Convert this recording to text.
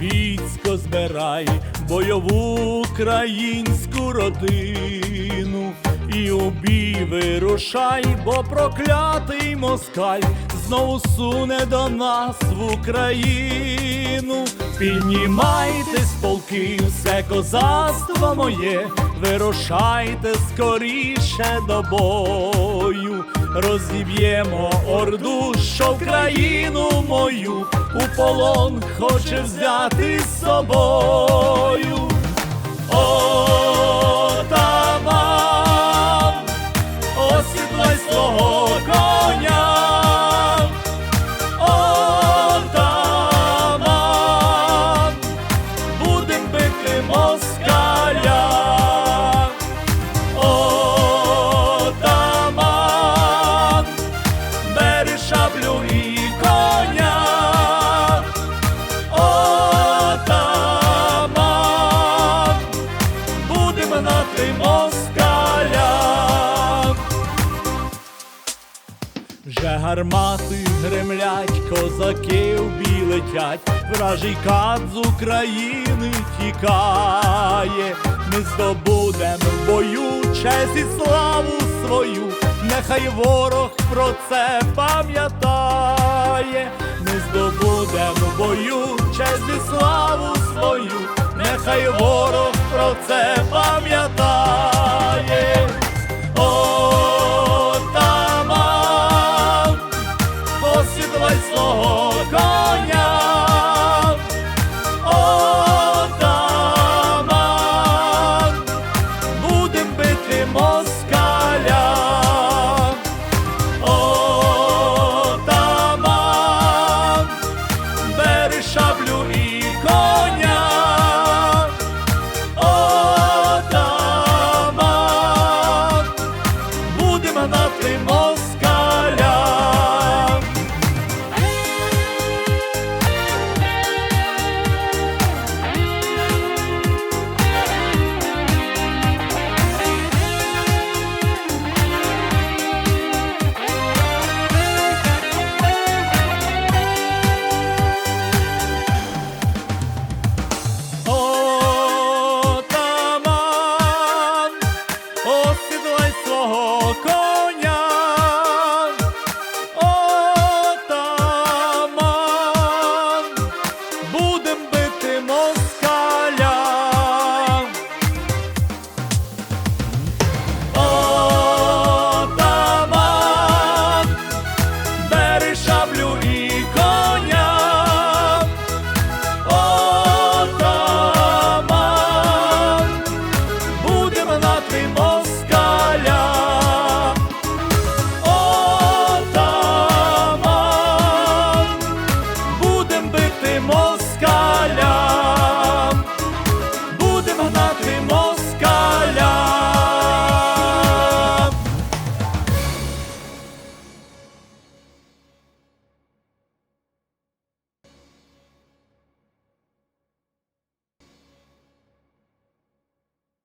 військо збирай, бойову українську родину, і у бій вирушай, бо проклятий москаль знову суне до нас в Україну. Піднімайтесь, полки, все козацтво моє, вирушайте скоріше до бою, розіб'ємо орду, що країну мою у полон хоче взяти з собою. Отаман, Вже гармати гремлять, козаки в летять, вражий кат з України тікає, ми здобудем в бою честь і славу свою, нехай ворог про це пам'ятає, ми здобудем в бою честь і славу свою, нехай ворог про це пам'ятає. понад тимо.